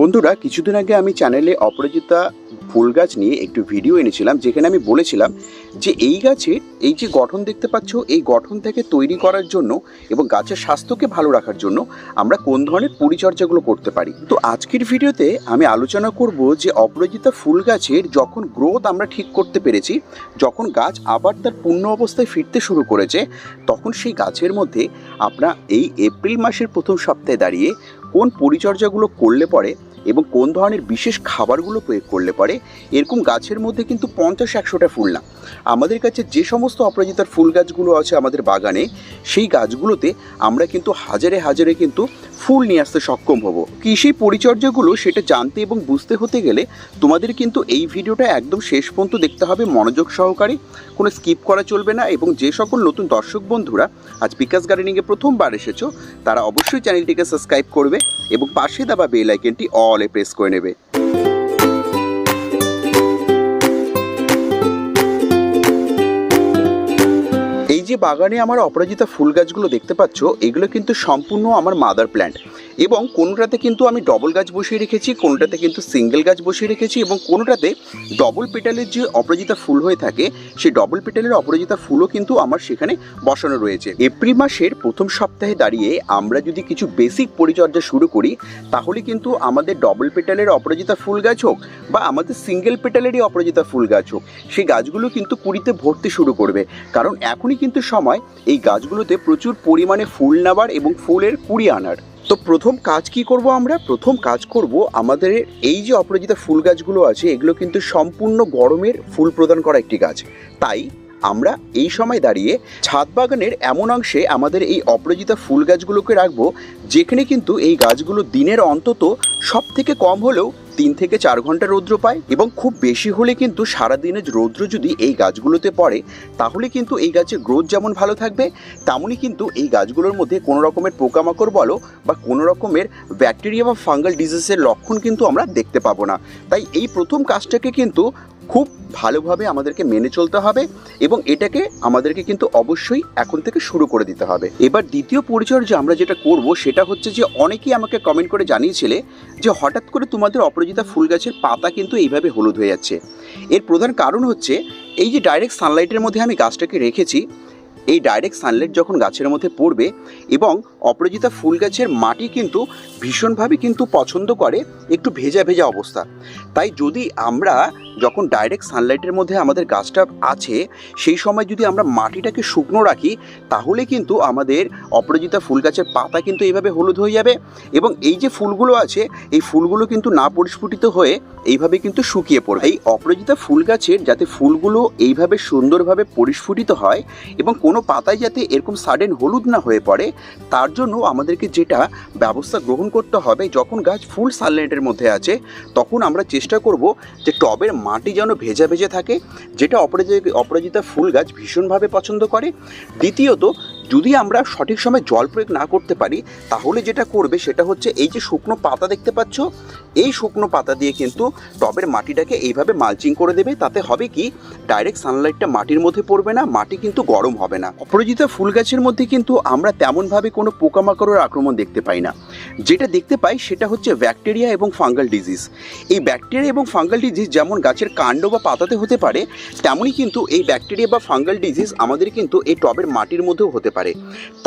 বন্ধুরা, কিছুদিন আগে আমি চ্যানেলে অপরাজিতা ফুল গাছ নিয়ে একটু ভিডিও এনেছিলাম, যেখানে আমি বলেছিলাম যে এই গাছের এই যে গঠন দেখতে পাচ্ছ, এই গঠন থেকে তৈরি করার জন্য এবং গাছের স্বাস্থ্যকে ভালো রাখার জন্য আমরা কোন ধরনের পরিচর্যাগুলো করতে পারি। তো আজকের ভিডিওতে আমি আলোচনা করব যে অপরাজিতা ফুল গাছের যখন গ্রোথ আমরা ঠিক করতে পেরেছি, যখন গাছ আবার তার পূর্ণ অবস্থায় ফিরতে শুরু করেছে, তখন সেই গাছের মধ্যে আমরা এই এপ্রিল মাসের প্রথম সপ্তাহে দাঁড়িয়ে কোন পরিচর্যাগুলো করলে পরে এবং কোন ধরনের বিশেষ খাবারগুলো প্রয়োগ করলে পরে, এরকম গাছের মধ্যে কিন্তু পঞ্চাশ একশোটা ফুল না। আমাদের কাছে যে সমস্ত অপরাজিতার ফুল গাছগুলো আছে আমাদের বাগানে, সেই গাছগুলোতে আমরা কিন্তু হাজারে হাজারে কিন্তু ফুল নিয়ে আসতে সক্ষম হব। কৃষি পরিচর্যাগুলো সেটা জানতে এবং বুঝতে হতে গেলে তোমাদের কিন্তু এই ভিডিওটা একদম শেষ পর্যন্ত দেখতে হবে, মনোযোগ সহকারে। কোনো স্কিপ করা চলবে না এবং যে সকল নতুন দর্শক বন্ধুরা আজ বিকাশ গার্ডেনিংয়ে প্রথমবার এসেছ, তারা অবশ্যই চ্যানেলটিকে সাবস্ক্রাইব করবে এবং পাশে দেওয়া বেল আইকনটি অলে প্রেস করে নেবে। এই যে বাগানে আমার অপরাজিতা ফুল গাছগুলো দেখতে পাচ্ছ, এগুলো কিন্তু সম্পূর্ণ আমার মাদার প্ল্যান্ট এবং কোনোটাতে কিন্তু আমি ডবল গাছ বসিয়ে রেখেছি, কোনোটাতে কিন্তু সিঙ্গেল গাছ বসিয়ে রেখেছি এবং কোনোটাতে ডবল পেটালের যে অপরাজিতা ফুল হয়ে থাকে, সেই ডবল পেটালের অপরাজিতা ফুলও কিন্তু আমার সেখানে বসানো রয়েছে। এপ্রিল মাসের প্রথম সপ্তাহে দাঁড়িয়ে আমরা যদি কিছু বেসিক পরিচর্যা শুরু করি, তাহলে কিন্তু আমাদের ডবল পেটালের অপরাজিতা ফুল গাছ হোক বা আমাদের সিঙ্গেল পেটালেরই অপরাজিতা ফুল গাছ হোক, সেই গাছগুলো কিন্তু কুড়িতে ভরতে শুরু করবে। কারণ এখনই কিন্তু সময় এই গাছগুলোতে প্রচুর পরিমাণে ফুল নেবার এবং ফুলের কুড়ি আনার। তো প্রথম কাজ কি করব আমরা? প্রথম কাজ করব আমাদের এই যে অপরাজিতা ফুল গাছগুলো আছে, এগুলো কিন্তু সম্পূর্ণ গরমের ফুল প্রদান করা একটি গাছ। তাই আমরা এই সময় দাঁড়িয়ে ছাদ বাগানের এমন অংশে আমাদের এই অপরাজিতা ফুল গাছগুলোকে রাখব, যেখানে কিন্তু এই গাছগুলো দিনের অন্তত সব থেকে কম হলেও তিন থেকে চার ঘণ্টা রৌদ্র পায় এবং খুব বেশি হলে কিন্তু সারাদিনের রৌদ্র যদি এই গাছগুলোতে পড়ে, তাহলে কিন্তু এই গাছের গ্রোথ যেমন ভালো থাকবে, তেমনই কিন্তু এই গাছগুলোর মধ্যে কোনো রকমের পোকামাকড় বলো বা কোনো রকমের ব্যাকটেরিয়া বা ফাঙ্গাল ডিজিজের লক্ষণ কিন্তু আমরা দেখতে পাবো না। তাই এই প্রথম কাজটাকে কিন্তু খুব ভালোভাবে আমাদেরকে মেনে চলতে হবে এবং এটাকে আমাদেরকে কিন্তু অবশ্যই এখন থেকে শুরু করে দিতে হবে। এবার দ্বিতীয় পরিচর্যা আমরা যেটা করব সেটা হচ্ছে যে অনেকেই আমাকে কমেন্ট করে জানিয়েছিলে যে হঠাৎ করে তোমাদের অপরাজিতা ফুল গাছের পাতা কিন্তু এইভাবে হলুদ হয়ে যাচ্ছে। এর প্রধান কারণ হচ্ছে এই যে ডাইরেক্ট সানলাইটের মধ্যে আমি গাছটাকে রেখেছি এই ডাইরেক্ট সানলাইট যখন গাছের মধ্যে পড়বে এবং অপরাজিতা ফুল গাছের মাটি কিন্তু ভীষণভাবে কিন্তু পছন্দ করে একটু ভেজা ভেজা অবস্থা। তাই যদি আমরা যখন ডাইরেক্ট সানলাইটের মধ্যে আমাদের গাছটা আছে, সেই সময় যদি আমরা মাটিটাকে শুকনো রাখি, তাহলে কিন্তু আমাদের অপরাজিতা ফুল গাছের পাতা কিন্তু এইভাবে হলুদ হয়ে যাবে এবং এই যে ফুলগুলো আছে, এই ফুলগুলো কিন্তু না পরিস্ফুটিত হয়ে এইভাবে কিন্তু শুকিয়ে পড়বে। এই অপরাজিতা ফুল গাছের যাতে ফুলগুলো এইভাবে সুন্দরভাবে পরিস্ফুটিত হয় এবং কোনো পাতায় যাতে এরকম সাডেন হলুদ না হয়ে পড়ে, তার জন্য আমাদেরকে যেটা ব্যবস্থা গ্রহণ করতে হবে, যখন গাছ ফুল সানলাইটের মধ্যে আছে, তখন আমরা চেষ্টা করব যে টবের মাটি যেন ভেজা ভেজে থাকে, যেটা অপরাজিতা অপরাজিতা ফুল গাছ ভীষণভাবে পছন্দ করে। দ্বিতীয়ত, যদি আমরা সঠিক সময় জল প্রয়োগ না করতে পারি, তাহলে যেটা করবে সেটা হচ্ছে এই যে শুকনো পাতা দেখতে পাচ্ছ এই শুকনো পাতা দিয়ে কিন্তু টবের মাটিটাকে এইভাবে মালচিং করে দেবে। তাতে হবে কি? ডাইরেক্ট সানলাইটটা মাটির মধ্যে পড়বে না, মাটি কিন্তু গরম হবে না। অপরাজিতা ফুল গাছের মধ্যে কিন্তু আমরা তেমনভাবে কোনো পোকামাকড়ের আক্রমণ দেখতে পাই না। যেটা দেখতে পাই সেটা হচ্ছে ব্যাকটেরিয়া এবং ফাঙ্গাল ডিজিজ এই ব্যাকটেরিয়া এবং ফাঙ্গাল ডিজিজ যেমন গাছের কাণ্ড বা পাতাতে হতে পারে, তেমনই কিন্তু এই ব্যাকটেরিয়া বা ফাঙ্গাল ডিজিজ আমাদের কিন্তু এই টবের মাটির মধ্যেও হতে পারে।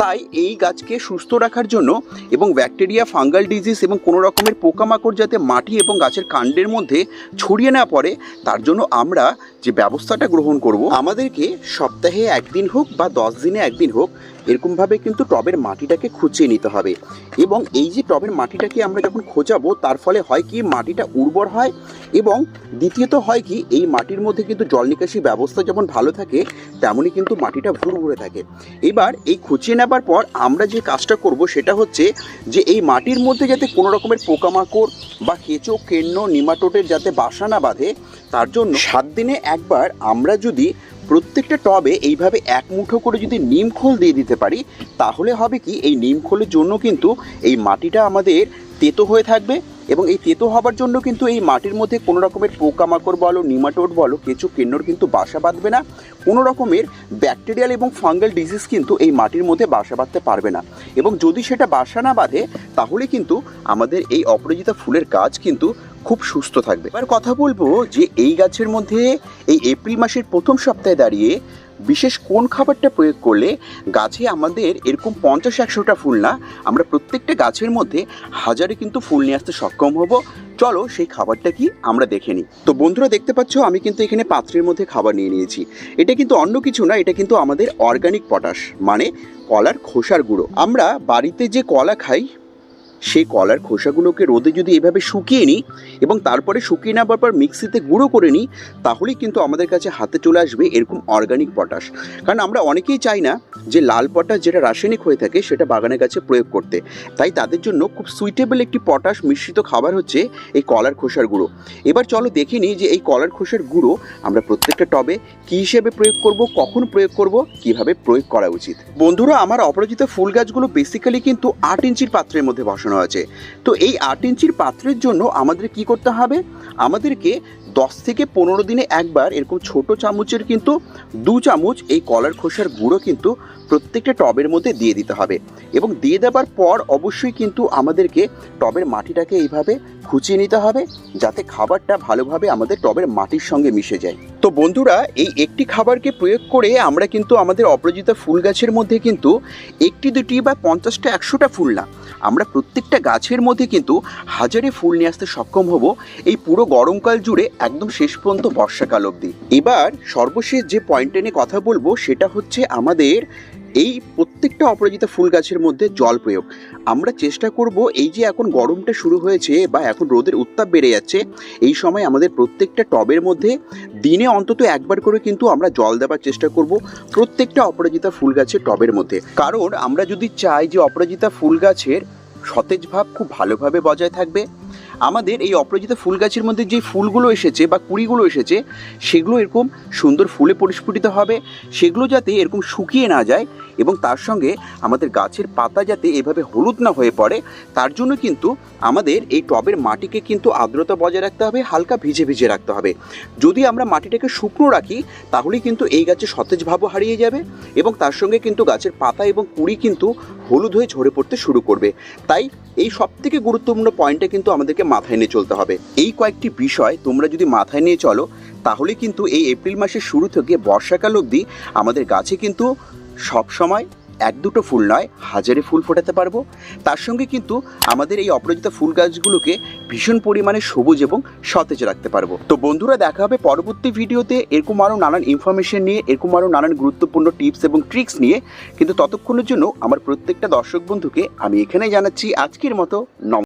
তাই এই গাছকে সুস্থ রাখার জন্য এবং ব্যাকটেরিয়া ফাঙ্গাল ডিজিজ এবং কোনো রকমের পোকামাকড় যাতে মাটি এবং গাছের কাণ্ডের মধ্যে ছড়িয়ে না পড়ে, তার জন্য আমরা যে ব্যবস্থাটা গ্রহণ করব, আমাদেরকে সপ্তাহে একদিন হোক বা দশ দিনে একদিন হোক এরকমভাবে কিন্তু টবের মাটিটাকে খুঁচিয়ে নিতে হবে। এবং এই যে টবের মাটিটাকে আমরা যখন খোঁচাবো, তার ফলে হয় কি মাটিটা উর্বর হয় এবং দ্বিতীয়ত হয় কি এই মাটির মধ্যে কিন্তু জল নিকাশি ব্যবস্থা যেমন ভালো থাকে তেমনই কিন্তু মাটিটা ভুরভুরে থাকে। এবার এই খুঁচিয়ে নেবার পর আমরা যে কাজটা করব সেটা হচ্ছে যে এই মাটির মধ্যে যাতে কোনো রকমের পোকামাকড় বা কেঁচো, কেন্ন নিমাটোটের যাতে বাসা না বাঁধে, তার জন্য সাত দিনে একবার আমরা যদি প্রত্যেকটা টবে এইভাবে এক মুঠো করে যদি নিম খোল দিয়ে দিতে পারি, তাহলে হবে কি, এই নিম খোলের জন্য কিন্তু এই মাটিটা আমাদের তেতো হয়ে থাকবে এবং এই তেতো হবার জন্য কিন্তু এই মাটির মধ্যে কোনো রকমের পোকামাকড় বলো, নিমাটোড বলো, কেঁচো, কেন্নর কিন্তু বাসা বাঁধবে না। কোনো রকমের ব্যাকটেরিয়াল এবং ফাঙ্গাল ডিজিজ কিন্তু এই মাটির মধ্যে বাসা বাঁধতে পারবে না। এবং যদি সেটা বাসা না বাঁধে, তাহলে কিন্তু আমাদের এই অপরাজিতা ফুলের গাছ কিন্তু খুব সুস্থ থাকবে। এবার কথা বলব যে এই গাছের মধ্যে এই এপ্রিল মাসের প্রথম সপ্তাহে দাঁড়িয়ে বিশেষ কোন খাবারটা প্রয়োগ করলে গাছে আমাদের এরকম পঞ্চাশ, একশোটা ফুল না, আমরা প্রত্যেকটা গাছের মধ্যে হাজারে কিন্তু ফুল নিয়ে আসতে সক্ষম হব। চলো সেই খাবারটা কি আমরা দেখে নিই। তো বন্ধুরা দেখতে পাচ্ছ, আমি কিন্তু এখানে পাত্রের মধ্যে খাবার নিয়ে নিয়েছি। এটা কিন্তু অন্য কিছু না, এটা কিন্তু আমাদের অর্গানিক পটাশ মানে কলার খোসার গুঁড়ো। আমরা বাড়িতে যে কলা খাই সেই কলার খোসাগুলোকে রোদে যদি এভাবে শুকিয়ে নিই এবং তারপরে শুকিয়ে নেওয়ার পর মিক্সিতে গুঁড়ো করে নিই, তাহলেই কিন্তু আমাদের কাছে হাতে চলে আসবে এরকম অর্গানিক পটাশ কারণ আমরা অনেকেই চাই না যে লাল পটাশ যেটা রাসায়নিক হয়ে থাকে সেটা বাগানের কাছে প্রয়োগ করতে। তাই তাদের জন্য খুব সুইটেবল একটি পটাশ মিশ্রিত খাবার হচ্ছে এই কলার খোসার গুঁড়ো। এবার চলো দেখে নিই যে এই কলার খোসার গুঁড়ো আমরা প্রত্যেকটা টবে কী হিসেবে প্রয়োগ করব, কখন প্রয়োগ করব, কীভাবে প্রয়োগ করা উচিত। বন্ধুরা, আমার অপরাজিত ফুল গাছগুলো বেসিক্যালি কিন্তু আট ইঞ্চির পাত্রের মধ্যে বসানো আছে। তো এই আট ইঞ্চির পাত্রের জন্য আমাদের কি করতে হবে? আমাদেরকে দশ থেকে পনেরো দিনে একবার এরকম ছোট চামচের কিন্তু দু চামচ এই কলার খোসার গুঁড়ো কিন্তু প্রত্যেকটা টবের মধ্যে দিয়ে দিতে হবে। এবং দিয়ে দেওয়ার পর অবশ্যই কিন্তু আমাদেরকে টবের মাটিটাকে এইভাবে খুঁচিয়ে নিতে হবে যাতে খাবারটা ভালোভাবে আমাদের টবের মাটির সঙ্গে মিশে যায়। তো বন্ধুরা, এই একটি খাবারকে প্রয়োগ করে আমরা কিন্তু আমাদের অপরাজিতা ফুল গাছের মধ্যে কিন্তু একটি, দুটি বা পঞ্চাশটা, একশোটা ফুল না, আমরা প্রত্যেকটা গাছের মধ্যে কিন্তু হাজারে ফুল নিয়ে আসতে সক্ষম হব। এই পুরো গরমকাল জুড়ে একদম শেষ পর্যন্ত বর্ষাকাল অবধি। এবার সর্বশেষ যে পয়েন্টে নিয়ে কথা বলব, সেটা হচ্ছে আমাদের এই প্রত্যেকটা অপরাজিতা ফুল গাছের মধ্যে জল প্রয়োগ। আমরা চেষ্টা করব এই যে এখন গরমটা শুরু হয়েছে বা এখন রোদের উত্তাপ বেড়ে যাচ্ছে, এই সময় আমাদের প্রত্যেকটা টবের মধ্যে দিনে অন্তত একবার করে কিন্তু আমরা জল দেওয়ার চেষ্টা করব প্রত্যেকটা অপরাজিতা ফুল গাছের টবের মধ্যে। কারণ আমরা যদি চাই যে অপরাজিতা ফুল গাছের সতেজ ভাব খুব ভালোভাবে বজায় থাকবে আমাদের এই অপরাজিতা ফুল গাছের মধ্যে যে ফুলগুলো এসেছে বা কুড়িগুলো এসেছে, সেগুলো এরকম সুন্দর ফুলে পরিস্ফুটিত হবে, সেগুলো যাতে এরকম শুকিয়ে না যায় এবং তার সঙ্গে আমাদের গাছের পাতা যাতে এভাবে হলুদ না হয়ে পড়ে, তার জন্য কিন্তু আমাদের এই টবের মাটিকে কিন্তু আর্দ্রতা বজায় রাখতে হবে, হালকা ভিজে ভিজে রাখতে হবে। যদি আমরা মাটিটাকে শুকনো রাখি, তাহলে কিন্তু এই গাছের সতেজ ভাবও হারিয়ে যাবে এবং তার সঙ্গে কিন্তু গাছের পাতা এবং কুড়ি কিন্তু হলুদ হয়ে ঝরে পড়তে শুরু করবে। তাই এই সব থেকে গুরুত্বপূর্ণ পয়েন্টটা কিন্তু আমাদেরকে মাথায় নিয়ে চলতে হবে। এই কয়েকটি বিষয় তোমরা যদি মাথায় নিয়ে চলো, তাহলে কিন্তু এই এপ্রিল মাসের শুরু থেকে বর্ষাকাল অবধি আমাদের গাছে কিন্তু সব সময় এক দুটো ফুল নয়, হাজারে ফুল ফোটাতে পারব। তার সঙ্গে কিন্তু আমাদের এই অপরাজিতা ফুল গাছগুলোকে ভীষণ পরিমাণে সবুজ এবং সতেজ রাখতে পারব। তো বন্ধুরা, দেখা হবে পরবর্তী ভিডিওতে। এরকম আরও নানান ইনফরমেশন নিয়ে, এরকম আরও নানান গুরুত্বপূর্ণ টিপস এবং ট্রিক্স নিয়ে। কিন্তু ততক্ষণের জন্য আমার প্রত্যেকটা দর্শক বন্ধুকে আমি এখানে জানাচ্ছি আজকের মতো। নম